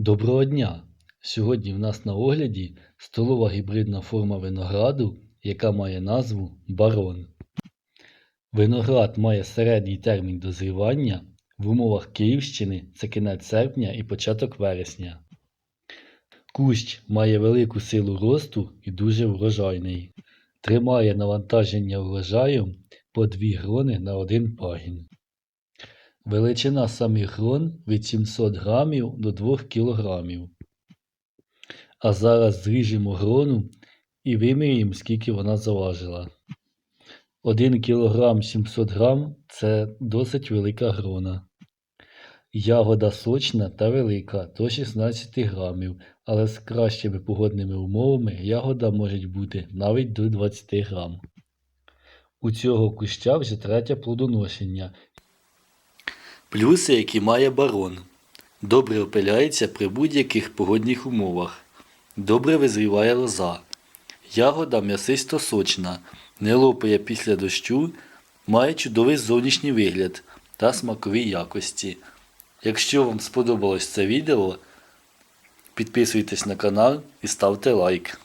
Доброго дня! Сьогодні в нас на огляді столова гібридна форма винограду, яка має назву Барон. Виноград має середній термін дозрівання. В умовах Київщини це кінець серпня і початок вересня. Кущ має велику силу росту і дуже врожайний. Тримає навантаження врожаю по 2 грони на один пагін. Величина самих грон від 700 грамів до 2 кілограмів. А зараз зріжемо грону і виміряємо, скільки вона заважила. 1 кілограм 700 грам – це досить велика грона. Ягода сочна та велика до 16 грамів, але з кращими погодними умовами ягода може бути навіть до 20 грам. У цього куща вже третє плодоношення. Плюси, які має барон. Добре опиляється при будь-яких погодних умовах. Добре визріває лоза. Ягода м'ясисто сочна, не лопає після дощу, має чудовий зовнішній вигляд та смакові якості. Якщо вам сподобалось це відео, підписуйтесь на канал і ставте лайк.